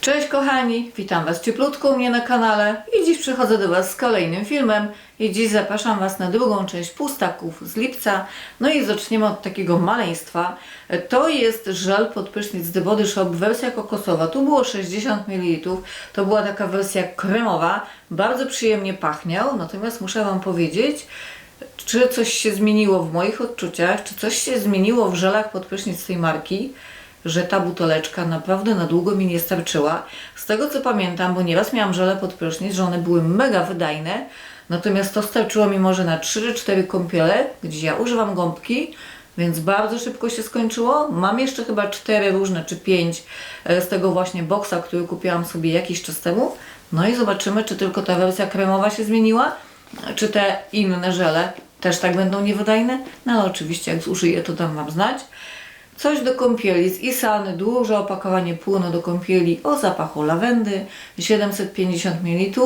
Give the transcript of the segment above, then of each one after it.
Cześć kochani, witam Was cieplutko u mnie na kanale. I dziś przychodzę do Was z kolejnym filmem. I dziś zapraszam Was na drugą część pustaków z lipca. No i zaczniemy od takiego maleństwa. To jest żel pod prysznic The Body Shop, wersja kokosowa. Tu było 60 ml, to była taka wersja kremowa, bardzo przyjemnie pachniał, natomiast muszę Wam powiedzieć, czy coś się zmieniło w moich odczuciach, czy coś się zmieniło w żelach pod prysznic tej marki, że ta buteleczka naprawdę na długo mi nie starczyła. Z tego co pamiętam, bo nieraz miałam żele pod prysznic, że one były mega wydajne, natomiast to starczyło mi może na 3-4 kąpiele, gdzie ja używam gąbki, więc bardzo szybko się skończyło. Mam jeszcze chyba 4 różne, czy 5 z tego właśnie boksa, który kupiłam sobie jakiś czas temu. No i zobaczymy, czy tylko ta wersja kremowa się zmieniła, czy te inne żele też tak będą niewydajne. No ale oczywiście jak zużyję, to dam Wam znać. Coś do kąpieli z Isany, duże opakowanie płynu do kąpieli o zapachu lawendy, 750 ml.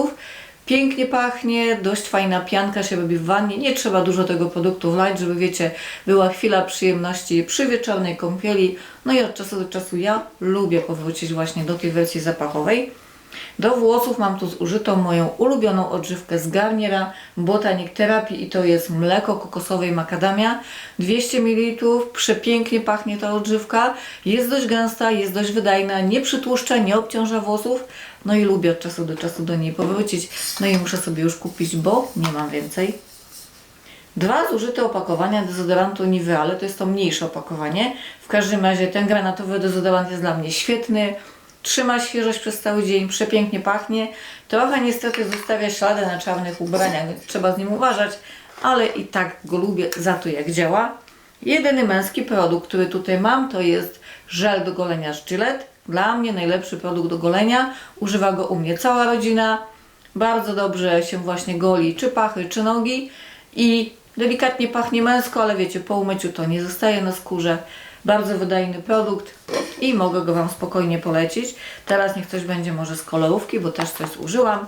Pięknie pachnie, dość fajna pianka się robi w wannie. Nie trzeba dużo tego produktu wlać, żeby wiecie, była chwila przyjemności przy wieczornej kąpieli. No i od czasu do czasu ja lubię powrócić właśnie do tej wersji zapachowej. Do włosów mam tu zużytą moją ulubioną odżywkę z Garniera Botanic Therapy i to jest mleko kokosowe i makadamia 200 ml, przepięknie pachnie ta odżywka, jest dość gęsta, jest dość wydajna, nie przytłuszcza, nie obciąża włosów, no i lubię od czasu do czasu do niej powrócić, no i muszę sobie już kupić, bo nie mam więcej. Dwa zużyte opakowania dezodorantu Nivea, ale to jest to mniejsze opakowanie. W każdym razie ten granatowy dezodorant jest dla mnie świetny. Trzyma świeżość przez cały dzień, przepięknie pachnie. Trochę niestety zostawia ślady na czarnych ubraniach, więc trzeba z nim uważać, ale i tak go lubię za to jak działa. Jedyny męski produkt, który tutaj mam, to jest żel do golenia z Gillette. Dla mnie najlepszy produkt do golenia. Używa go u mnie cała rodzina. Bardzo dobrze się właśnie goli czy pachy, czy nogi i delikatnie pachnie męsko, ale wiecie, po umyciu to nie zostaje na skórze. Bardzo wydajny produkt i mogę go Wam spokojnie polecić. Teraz niech coś będzie może z kolorówki, bo też coś zużyłam.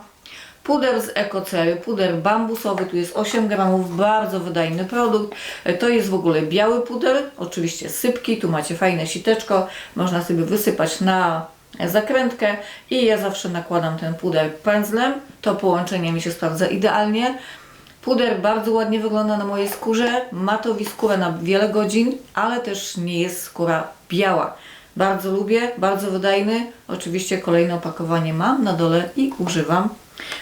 Puder z Ekocery, puder bambusowy, tu jest 8 gramów, bardzo wydajny produkt. To jest w ogóle biały puder, oczywiście sypki, tu macie fajne siteczko, można sobie wysypać na zakrętkę i ja zawsze nakładam ten puder pędzlem, to połączenie mi się sprawdza idealnie. Puder bardzo ładnie wygląda na mojej skórze, matowi skórę na wiele godzin, ale też nie jest skóra biała. Bardzo lubię, bardzo wydajny. Oczywiście kolejne opakowanie mam na dole i używam.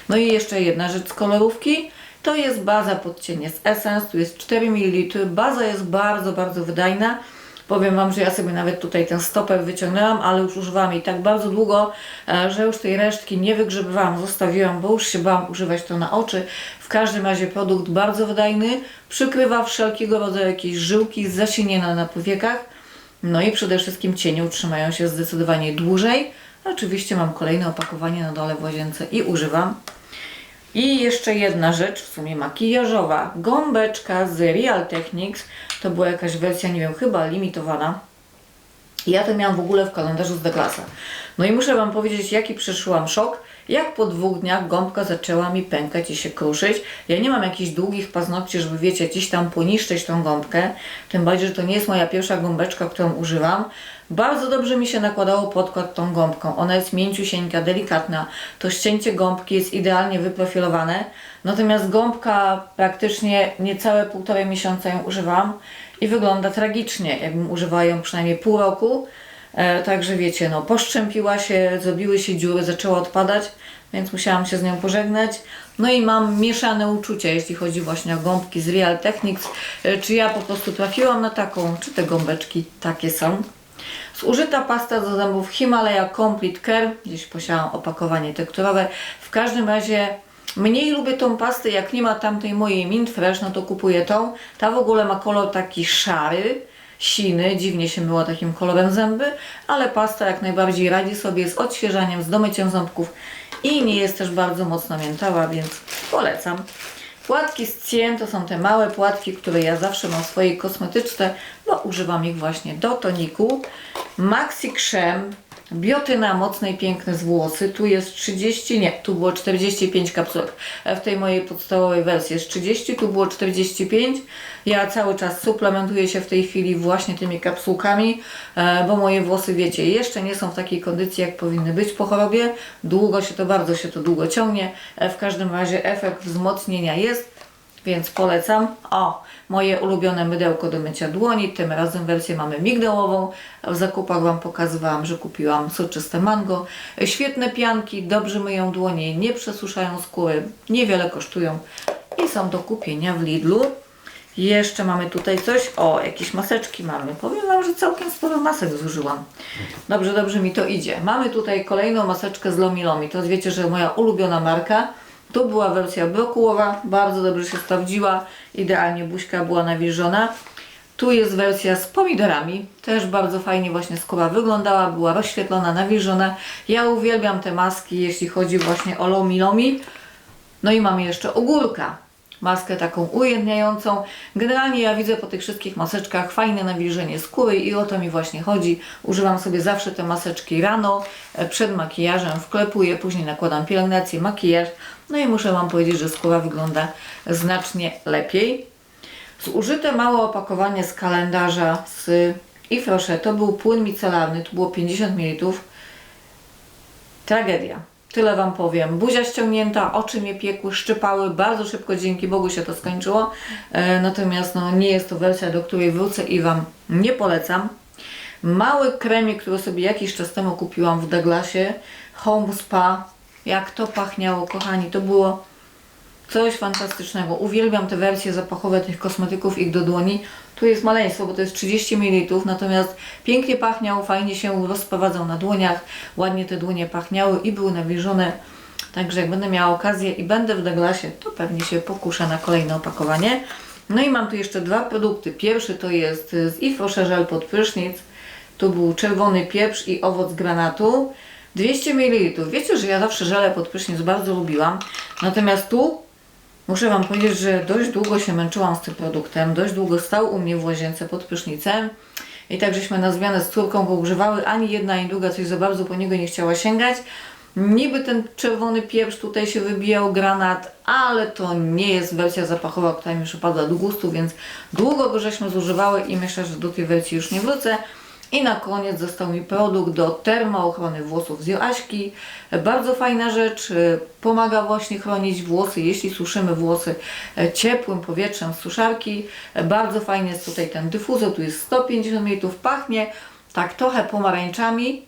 No i jeszcze jedna rzecz z kolorówki. To jest baza pod cienie z Essence, tu jest 4 ml. Baza jest bardzo, bardzo wydajna. Powiem Wam, że ja sobie nawet tutaj ten stoper wyciągnęłam, ale już używam jej tak bardzo długo, e, że już tej resztki nie wygrzebywałam, zostawiłam, bo już się bałam używać to na oczy. W każdym razie produkt bardzo wydajny, przykrywa wszelkiego rodzaju jakieś żyłki, zasinienia na powiekach, no i przede wszystkim cienie utrzymają się zdecydowanie dłużej. Oczywiście mam kolejne opakowanie na dole w łazience i używam. I jeszcze jedna rzecz, w sumie makijażowa. Gąbeczka z Real Techniques. To była jakaś wersja, nie wiem, chyba limitowana. Ja to miałam w ogóle w kalendarzu z Douglasa. No i muszę Wam powiedzieć, jaki przeszyłam szok, jak po dwóch dniach gąbka zaczęła mi pękać i się kruszyć. Ja nie mam jakichś długich paznokci, żeby wiecie, gdzieś tam poniszczyć tą gąbkę. Tym bardziej, że to nie jest moja pierwsza gąbeczka, którą używam. Bardzo dobrze mi się nakładało podkład tą gąbką. Ona jest mięciusieńka, delikatna. To ścięcie gąbki jest idealnie wyprofilowane. Natomiast gąbka praktycznie niecałe półtorej miesiąca ją używam i wygląda tragicznie, jakbym używała ją przynajmniej pół roku. E, także wiecie, no poszczępiła się, zrobiły się dziury, zaczęła odpadać, więc musiałam się z nią pożegnać. No i mam mieszane uczucia, jeśli chodzi właśnie o gąbki z Real Techniques. E, czy ja po prostu trafiłam na taką, czy te gąbeczki takie są. Zużyta pasta do zębów Himalaya Complete Care. Gdzieś posiadam opakowanie tekturowe. W każdym razie mniej lubię tą pastę, jak nie ma tamtej mojej Mint Fresh, no to kupuję tą. Ta w ogóle ma kolor taki szary, siny, dziwnie się myła takim kolorem zęby, ale pasta jak najbardziej radzi sobie z odświeżaniem, z domyciem ząbków i nie jest też bardzo mocno miętała, więc polecam. Płatki z Cien to są te małe płatki, które ja zawsze mam w swojej kosmetyczce, bo używam ich właśnie do toniku. Maxi Creme Biotyna, mocne i piękne z włosy. Tu jest 30, nie, tu było 45 kapsułek. W tej mojej podstawowej wersji jest 30, tu było 45. Ja cały czas suplementuję się w tej chwili właśnie tymi kapsułkami, e, bo moje włosy, wiecie, jeszcze nie są w takiej kondycji, jak powinny być po chorobie. Długo się to, bardzo się to długo ciągnie. E, W każdym razie efekt wzmocnienia jest więc polecam. O, moje ulubione mydełko do mycia dłoni. Tym razem wersję mamy migdałową. W zakupach Wam pokazywałam, że kupiłam soczyste mango. Świetne pianki, dobrze myją dłonie, nie przesuszają skóry, niewiele kosztują i są do kupienia w Lidlu. Jeszcze mamy tutaj coś. O, jakieś maseczki mamy. Powiem Wam, że całkiem sporo masek zużyłam. Dobrze, dobrze mi to idzie. Mamy tutaj kolejną maseczkę z Lomi Lomi. To wiecie, że moja ulubiona marka. Tu była wersja brokułowa, bardzo dobrze się sprawdziła. Idealnie buźka była nawilżona. Tu jest wersja z pomidorami, też bardzo fajnie właśnie skóra wyglądała, była rozświetlona, nawilżona. Ja uwielbiam te maski, jeśli chodzi właśnie o Lomi Lomi. No i mamy jeszcze ogórka. Maskę taką ujędniającą. Generalnie ja widzę po tych wszystkich maseczkach fajne nawilżenie skóry i o to mi właśnie chodzi. Używam sobie zawsze te maseczki rano, e, przed makijażem, wklepuję, później nakładam pielęgnację, makijaż. No i muszę Wam powiedzieć, że skóra wygląda znacznie lepiej. Zużyte małe opakowanie z kalendarza z Rocher to był płyn micelarny, tu było 50 ml. Tragedia. Tyle Wam powiem. Buzia ściągnięta, oczy mnie piekły, szczypały. Bardzo szybko, dzięki Bogu się to skończyło. E, natomiast no, nie jest to wersja, do której wrócę i Wam nie polecam. Mały kremik, który sobie jakiś czas temu kupiłam w Douglasie. Home Spa. Jak to pachniało, kochani. To było Coś fantastycznego. Uwielbiam te wersje zapachowe tych kosmetyków ich do dłoni. Tu jest maleństwo, bo to jest 30 ml, natomiast pięknie pachniał, fajnie się rozprowadzał na dłoniach, ładnie te dłonie pachniały i były nawilżone. Także jak będę miała okazję i będę w Douglasie, to pewnie się pokuszę na kolejne opakowanie. No i mam tu jeszcze dwa produkty. Pierwszy to jest z Yves Rocher pod prysznic. Tu był czerwony pieprz i owoc granatu. 200 ml. Wiecie, że ja zawsze żele pod prysznic bardzo lubiłam. Natomiast tu Muszę Wam powiedzieć, że dość długo się męczyłam z tym produktem, dość długo stał u mnie w łazience pod prysznicem i tak żeśmy na zmianę z córką go używały, ani jedna, ani druga coś za bardzo po niego nie chciała sięgać. Niby ten czerwony pieprz tutaj się wybijał, granat, ale to nie jest wersja zapachowa, która mi przypadła do gustu, więc długo go żeśmy zużywały i myślę, że do tej wersji już nie wrócę. I na koniec został mi produkt do termoochrony włosów z Joaśki. Bardzo fajna rzecz, y, pomaga właśnie chronić włosy, jeśli suszymy włosy e, ciepłym powietrzem z suszarki. E, Bardzo fajny jest tutaj ten dyfuzor, tu jest 150 ml, pachnie tak trochę pomarańczami.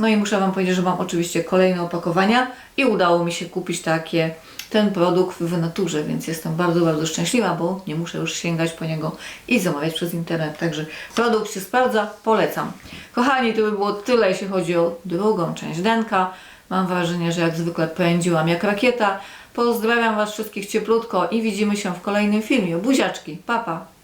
No i muszę Wam powiedzieć, że mam oczywiście kolejne opakowania i udało mi się kupić takie ten produkt w naturze, więc jestem bardzo, bardzo szczęśliwa, bo nie muszę już sięgać po niego i zamawiać przez internet. Także produkt się sprawdza, polecam. Kochani, to by było tyle, jeśli chodzi o drugą część denka. Mam wrażenie, że jak zwykle pędziłam jak rakieta. Pozdrawiam Was wszystkich cieplutko i widzimy się w kolejnym filmie. Buziaczki, papa! Pa.